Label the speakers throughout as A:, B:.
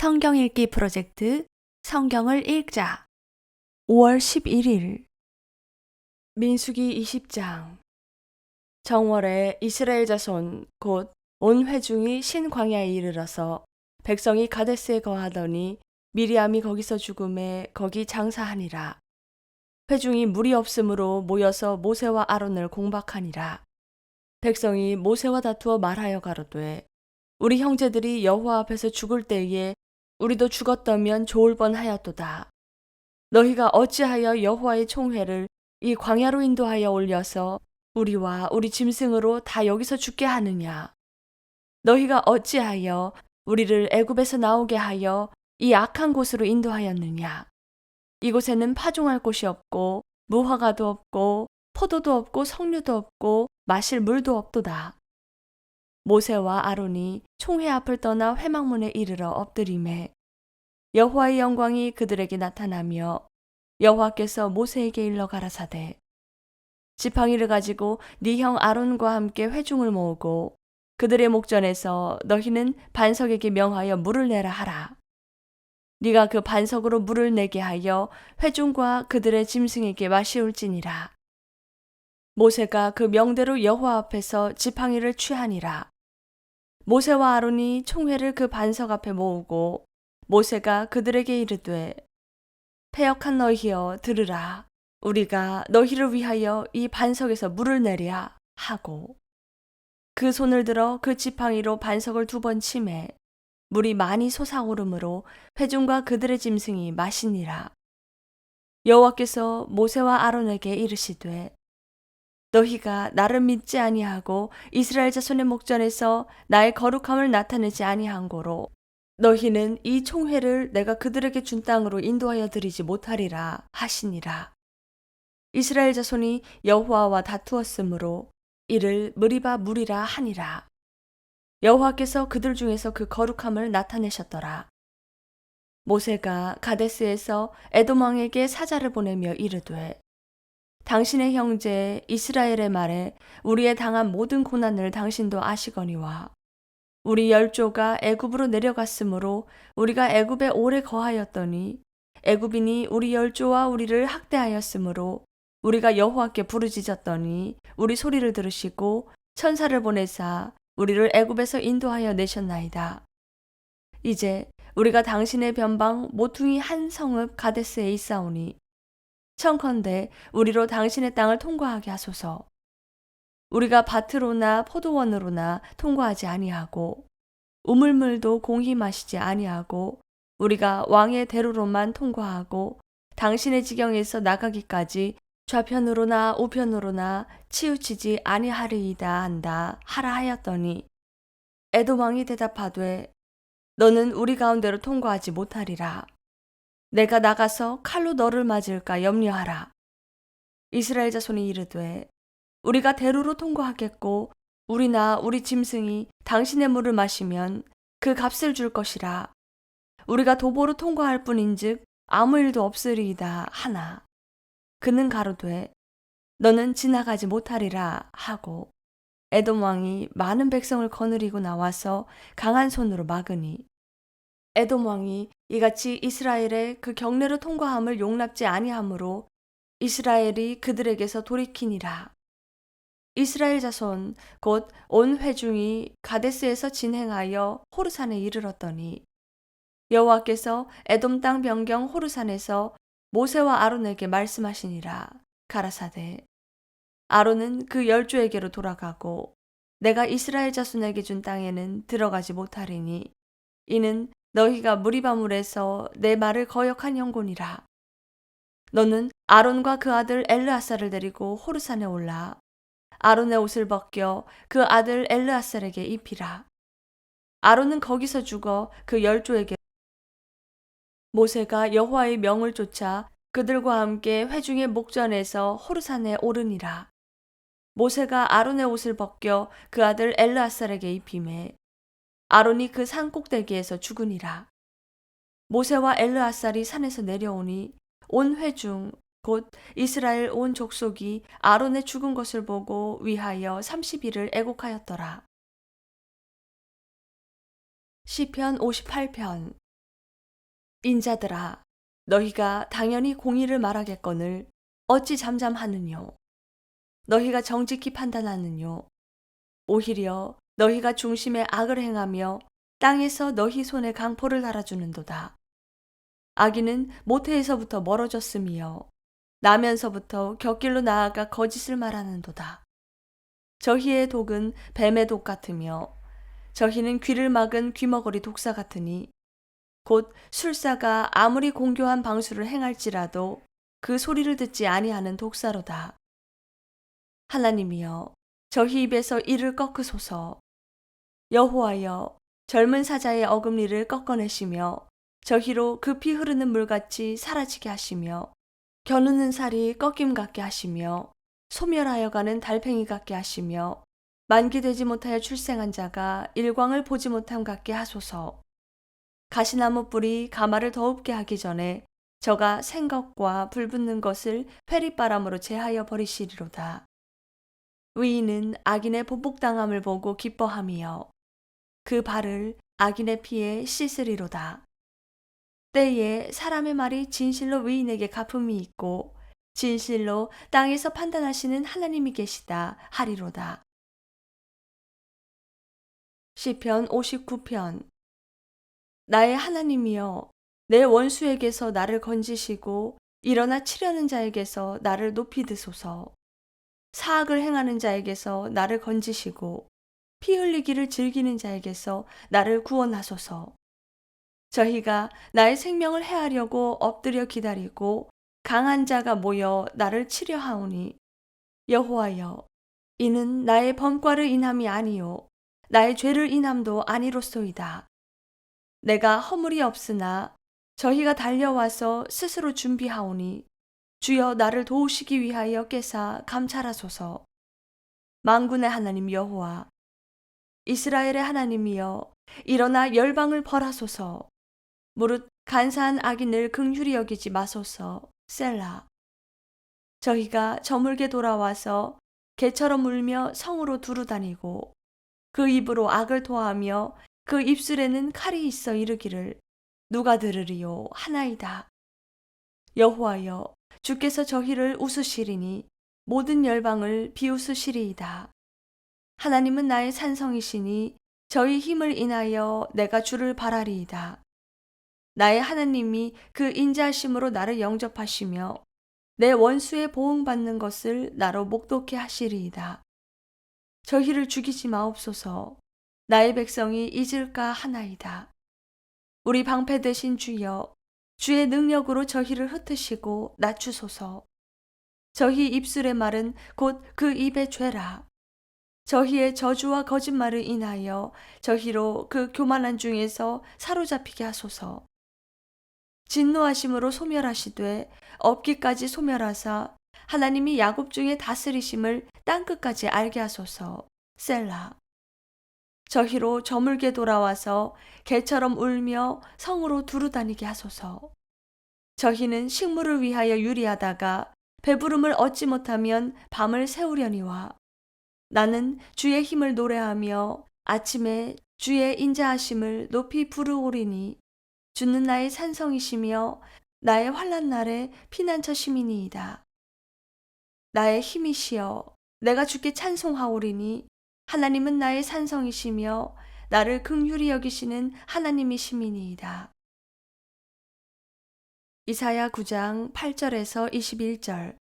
A: 성경 읽기 프로젝트 성경을 읽자. 5월 11일 민수기 20장. 정월에 이스라엘 자손 곧 온 회중이 신광야에 이르러서 백성이 가데스에 거하더니 미리암이 거기서 죽음에 거기 장사하니라. 회중이 물이 없으므로 모여서 모세와 아론을 공박하니라. 백성이 모세와 다투어 말하여 가로되 우리 형제들이 여호와 앞에서 죽을 때에 우리도 죽었다면 좋을 뻔하였도다. 너희가 어찌하여 여호와의 총회를 이 광야로 인도하여 올려서 우리와 우리 짐승으로 다 여기서 죽게 하느냐? 너희가 어찌하여 우리를 애굽에서 나오게 하여 이 악한 곳으로 인도하였느냐? 이곳에는 파종할 곳이 없고 무화과도 없고 포도도 없고 석류도 없고 마실 물도 없도다. 모세와 아론이 총회 앞을 떠나 회막문에 이르러 엎드림에 여호와의 영광이 그들에게 나타나며 여호와께서 모세에게 일러 가라사대. 지팡이를 가지고 네 형 아론과 함께 회중을 모으고 그들의 목전에서 너희는 반석에게 명하여 물을 내라 하라. 네가 그 반석으로 물을 내게 하여 회중과 그들의 짐승에게 마시울지니라. 모세가 그 명대로 여호와 앞에서 지팡이를 취하니라. 모세와 아론이 총회를 그 반석 앞에 모으고 모세가 그들에게 이르되 패역한 너희여 들으라. 우리가 너희를 위하여 이 반석에서 물을 내랴 하고 그 손을 들어 그 지팡이로 반석을 두 번 치매 물이 많이 솟아오르므로 회중과 그들의 짐승이 마시니라. 여호와께서 모세와 아론에게 이르시되 너희가 나를 믿지 아니하고 이스라엘 자손의 목전에서 나의 거룩함을 나타내지 아니한 고로 너희는 이 총회를 내가 그들에게 준 땅으로 인도하여 드리지 못하리라 하시니라. 이스라엘 자손이 여호와와 다투었으므로 이를 무리바 무리라 하니라. 여호와께서 그들 중에서 그 거룩함을 나타내셨더라. 모세가 가데스에서 에돔 왕에게 사자를 보내며 이르되 당신의 형제 이스라엘의 말에 우리의 당한 모든 고난을 당신도 아시거니와 우리 열조가 애굽으로 내려갔으므로 우리가 애굽에 오래 거하였더니 애굽인이 우리 열조와 우리를 학대하였으므로 우리가 여호와께 부르짖었더니 우리 소리를 들으시고 천사를 보내사 우리를 애굽에서 인도하여 내셨나이다. 이제 우리가 당신의 변방 모퉁이 한 성읍 가데스에 있사오니 청컨대 우리로 당신의 땅을 통과하게 하소서. 우리가 밭으로나 포도원으로나 통과하지 아니하고 우물물도 공히 마시지 아니하고 우리가 왕의 대로로만 통과하고 당신의 지경에서 나가기까지 좌편으로나 우편으로나 치우치지 아니하리이다 한다 하라 하였더니 에도 왕이 대답하되 너는 우리 가운데로 통과하지 못하리라. 내가 나가서 칼로 너를 맞을까 염려하라. 이스라엘 자손이 이르되 우리가 대로로 통과하겠고 우리나 우리 짐승이 당신의 물을 마시면 그 값을 줄 것이라. 우리가 도보로 통과할 뿐인즉 아무 일도 없으리이다 하나. 그는 가로되 너는 지나가지 못하리라 하고 에돔 왕이 많은 백성을 거느리고 나와서 강한 손으로 막으니 에돔 왕이 이같이 이스라엘의 그 경례로 통과함을 용납지 아니하므로 이스라엘이 그들에게서 돌이키니라. 이스라엘 자손 곧 온 회중이 가데스에서 진행하여 호르산에 이르렀더니 여호와께서 에돔 땅 변경 호르산에서 모세와 아론에게 말씀하시니라 가라사대 아론은 그 열조에게로 돌아가고 내가 이스라엘 자손에게 준 땅에는 들어가지 못하리니 이는 너희가 무리바물에서 내 말을 거역한 영혼이라. 너는 아론과 그 아들 엘르아사를 데리고 호르산에 올라 아론의 옷을 벗겨 그 아들 엘르아살에게 입히라. 아론은 거기서 죽어 그 열조에게 모세가 여호와의 명을 쫓아 그들과 함께 회중의 목전에서 호르산에 오르니라. 모세가 아론의 옷을 벗겨 그 아들 엘르아살에게 입힘에 아론이 그 산 꼭대기에서 죽으니라. 모세와 엘르아살이 산에서 내려오니 온 회중 곧 이스라엘 온 족속이 아론의 죽은 것을 보고 위하여 30일을 애곡하였더라. 시편 58편. 인자들아 너희가 당연히 공의를 말하겠거늘 어찌 잠잠하느뇨? 너희가 정직히 판단하느뇨? 오히려 너희가 중심에 악을 행하며 땅에서 너희 손에 강포를 달아주는도다. 아기는 모태에서부터 멀어졌으며 나면서부터 곁길로 나아가 거짓을 말하는도다 저희의 독은 뱀의 독 같으며 저희는 귀를 막은 귀머거리 독사 같으니 곧 술사가 아무리 공교한 방수를 행할지라도 그 소리를 듣지 아니하는 독사로다. 하나님이여 저희 입에서 이를 꺾으소서. 여호와여 젊은 사자의 어금니를 꺾어내시며 저희로 급히 흐르는 물같이 사라지게 하시며 겨누는 살이 꺾임 같게 하시며 소멸하여 가는 달팽이 같게 하시며 만기되지 못하여 출생한 자가 일광을 보지 못함 같게 하소서. 가시나무 뿌리 가마를 더웁게 하기 전에 저가 생것과 불붙는 것을 회리바람으로 제하여 버리시리로다. 의인은 악인의 보복당함을 보고 기뻐하며 그 발을 악인의 피에 씻으리로다. 때에 사람의 말이 진실로 의인에게 갚음이 있고 진실로 땅에서 판단하시는 하나님이 계시다 하리로다. 시편 59편 나의 하나님이여 내 원수에게서 나를 건지시고 일어나 치려는 자에게서 나를 높이 드소서. 사악을 행하는 자에게서 나를 건지시고 피 흘리기를 즐기는 자에게서 나를 구원하소서. 저희가 나의 생명을 해하려고 엎드려 기다리고 강한 자가 모여 나를 치려 하오니 여호와여 이는 나의 범과를 인함이 아니요 나의 죄를 인함도 아니로소이다. 내가 허물이 없으나 저희가 달려와서 스스로 준비하오니 주여 나를 도우시기 위하여 깨사 감찰하소서. 망군의 하나님 여호와 이스라엘의 하나님이여 일어나 열방을 벌하소서. 무릇 간사한 악인을 긍휼히 여기지 마소서. 셀라. 저희가 저물게 돌아와서 개처럼 울며 성으로 두루다니고 그 입으로 악을 토하며 그 입술에는 칼이 있어 이르기를 누가 들으리요 하나이다. 여호와여 주께서 저희를 웃으시리니 모든 열방을 비웃으시리이다. 하나님은 나의 산성이시니 저희 힘을 인하여 내가 주를 바라리이다. 나의 하나님이 그 인자하심으로 나를 영접하시며 내 원수의 보응받는 것을 나로 목독해 하시리이다. 저희를 죽이지 마옵소서. 나의 백성이 잊을까 하나이다. 우리 방패 되신 주여, 주의 능력으로 저희를 흩으시고 낮추소서. 저희 입술의 말은 곧 그 입의 죄라. 저희의 저주와 거짓말을 인하여 저희로 그 교만한 중에서 사로잡히게 하소서. 진노하심으로 소멸하시되 없기까지 소멸하사 하나님이 야곱 중에 다스리심을 땅 끝까지 알게 하소서. 셀라. 저희로 저물게 돌아와서 개처럼 울며 성으로 두루다니게 하소서. 저희는 식물을 위하여 유리하다가 배부름을 얻지 못하면 밤을 새우려니와 나는 주의 힘을 노래하며 아침에 주의 인자하심을 높이 부르오리니 주는 나의 산성이시며 나의 환란 날에 피난처 시민이이다. 나의 힘이시여 내가 주께 찬송하오리니 하나님은 나의 산성이시며 나를 긍휼히 여기시는 하나님이 시민이이다. 이사야 9장 8절에서 21절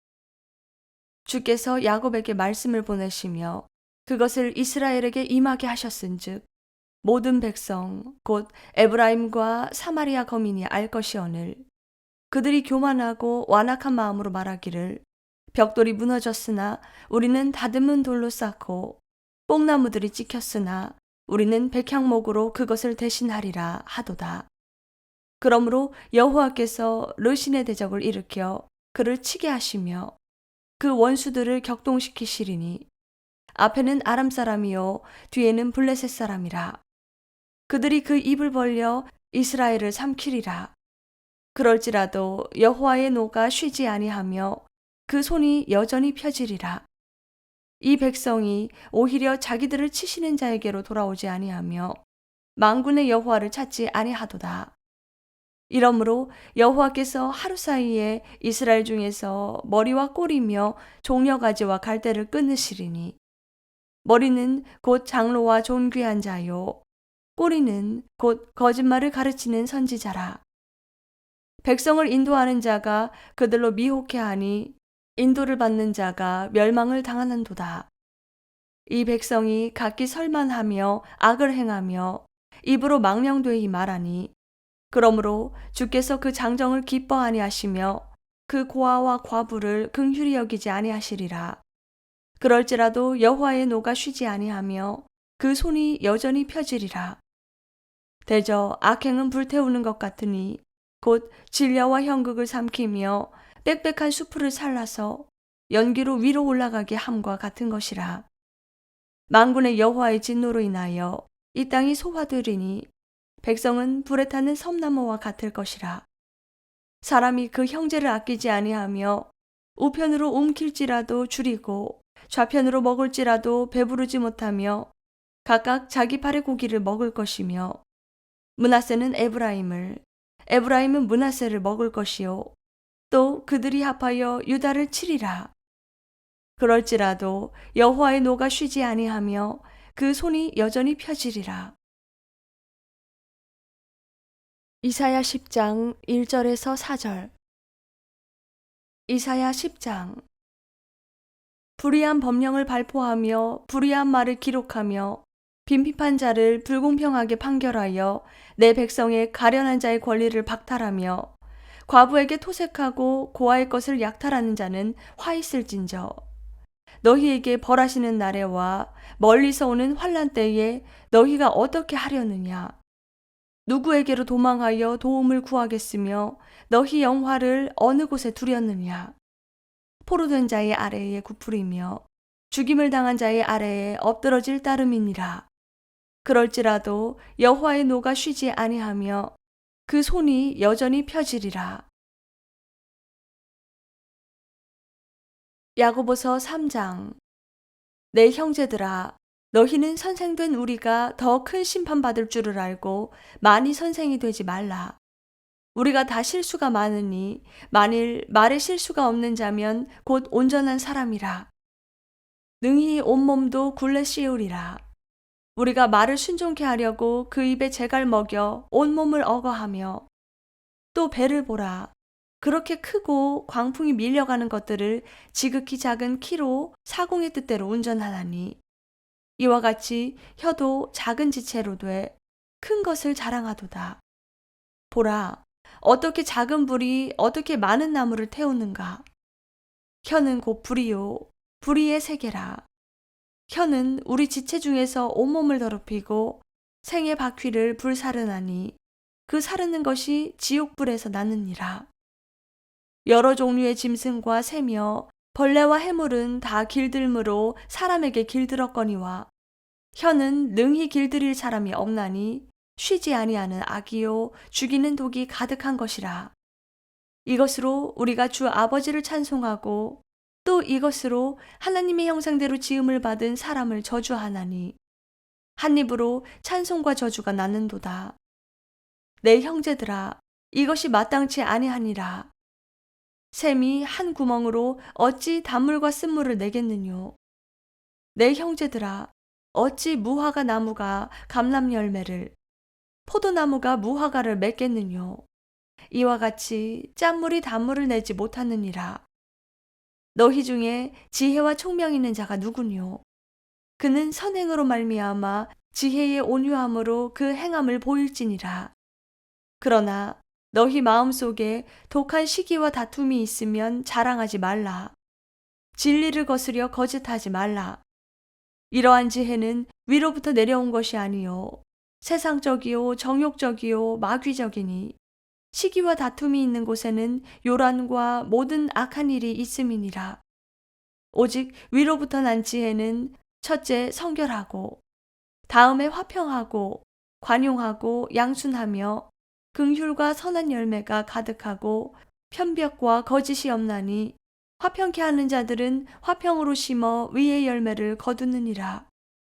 A: 주께서 야곱에게 말씀을 보내시며 그것을 이스라엘에게 임하게 하셨은즉 모든 백성 곧 에브라임과 사마리아 거민이 알 것이오늘 그들이 교만하고 완악한 마음으로 말하기를 벽돌이 무너졌으나 우리는 다듬은 돌로 쌓고 뽕나무들이 찍혔으나 우리는 백향목으로 그것을 대신하리라 하도다. 그러므로 여호와께서 르신의 대적을 일으켜 그를 치게 하시며 그 원수들을 격동시키시리니 앞에는 아람 사람이요 뒤에는 블레셋 사람이라 그들이 그 입을 벌려 이스라엘을 삼키리라. 그럴지라도 여호와의 노가 쉬지 아니하며 그 손이 여전히 펴지리라. 이 백성이 오히려 자기들을 치시는 자에게로 돌아오지 아니하며 망군의 여호와를 찾지 아니하도다. 이러므로 여호와께서 하루 사이에 이스라엘 중에서 머리와 꼬리며 종려가지와 갈대를 끊으시리니 머리는 곧 장로와 존귀한 자요 꼬리는 곧 거짓말을 가르치는 선지자라 백성을 인도하는 자가 그들로 미혹해 하니 인도를 받는 자가 멸망을 당하는도다. 이 백성이 각기 설만하며 악을 행하며 입으로 망령되이 말하니 그러므로 주께서 그 장정을 기뻐하니 하시며 그 고아와 과부를 긍휼히 여기지 아니하시리라. 그럴지라도 여호와의 노가 쉬지 아니하며 그 손이 여전히 펴지리라. 대저 악행은 불태우는 것 같으니 곧 진려와 형극을 삼키며 빽빽한 수풀을 살라서 연기로 위로 올라가게 함과 같은 것이라. 망군의 여호와의 진노로 인하여 이 땅이 소화되리니 백성은 불에 타는 섬나무와 같을 것이라. 사람이 그 형제를 아끼지 아니하며 우편으로 움킬지라도 줄이고 좌편으로 먹을지라도 배부르지 못하며 각각 자기 팔의 고기를 먹을 것이며 문하세는 에브라임을 에브라임은 문하세를 먹을 것이요 또 그들이 합하여 유다를 치리라. 그럴지라도 여호와의 노가 쉬지 아니하며 그 손이 여전히 펴지리라. 이사야 10장 1절에서 4절 이사야 10장 불의한 법령을 발포하며 불의한 말을 기록하며 빈핍한 자를 불공평하게 판결하여 내 백성의 가련한 자의 권리를 박탈하며 과부에게 토색하고 고아의 것을 약탈하는 자는 화 있을진저. 너희에게 벌하시는 날에 와 멀리서 오는 환란 때에 너희가 어떻게 하려느냐? 누구에게로 도망하여 도움을 구하겠으며 너희 영화를 어느 곳에 두렸느냐? 포로된 자의 아래에 구풀이며 죽임을 당한 자의 아래에 엎드러질 따름이니라 그럴지라도 여호와의 노가 쉬지 아니하며 그 손이 여전히 펴지리라. 야고보서 3장 내 형제들아 너희는 선생된 우리가 더 큰 심판받을 줄을 알고 많이 선생이 되지 말라. 우리가 다 실수가 많으니 만일 말에 실수가 없는 자면 곧 온전한 사람이라. 능히 온몸도 굴레 씌우리라. 우리가 말을 순종케 하려고 그 입에 재갈 먹여 온몸을 억어하며 또 배를 보라. 그렇게 크고 광풍이 밀려가는 것들을 지극히 작은 키로 사공의 뜻대로 운전하나니 이와 같이 혀도 작은 지체로 돼 큰 것을 자랑하도다. 보라, 어떻게 작은 불이 어떻게 많은 나무를 태우는가? 혀는 곧 불이요, 불이의 세계라. 혀는 우리 지체 중에서 온몸을 더럽히고 생의 바퀴를 불사르나니 그 사르는 것이 지옥불에서 나느니라. 여러 종류의 짐승과 새며 벌레와 해물은 다 길들므로 사람에게 길들었거니와 혀는 능히 길들일 사람이 없나니 쉬지 아니하는 악이요 죽이는 독이 가득한 것이라. 이것으로 우리가 주 아버지를 찬송하고 또 이것으로 하나님의 형상대로 지음을 받은 사람을 저주하나니 한 입으로 찬송과 저주가 나는도다. 내 형제들아 이것이 마땅치 아니하니라. 샘이 한 구멍으로 어찌 단물과 쓴물을 내겠느뇨. 내 형제들아 어찌 무화과 나무가 감람 열매를 포도나무가 무화과를 맺겠느뇨. 이와 같이 짠물이 단물을 내지 못하느니라. 너희 중에 지혜와 총명 있는 자가 누구뇨? 그는 선행으로 말미암아 지혜의 온유함으로 그 행함을 보일지니라. 그러나 너희 마음속에 독한 시기와 다툼이 있으면 자랑하지 말라. 진리를 거스려 거짓하지 말라. 이러한 지혜는 위로부터 내려온 것이 아니요 세상적이요 정욕적이요 마귀적이니 시기와 다툼이 있는 곳에는 요란과 모든 악한 일이 있음이니라. 오직 위로부터 난 지혜는 첫째 성결하고 다음에 화평하고 관용하고 양순하며 긍휼과 선한 열매가 가득하고 편벽과 거짓이 없나니 화평케 하는 자들은 화평으로 심어 위의 열매를 거두느니라.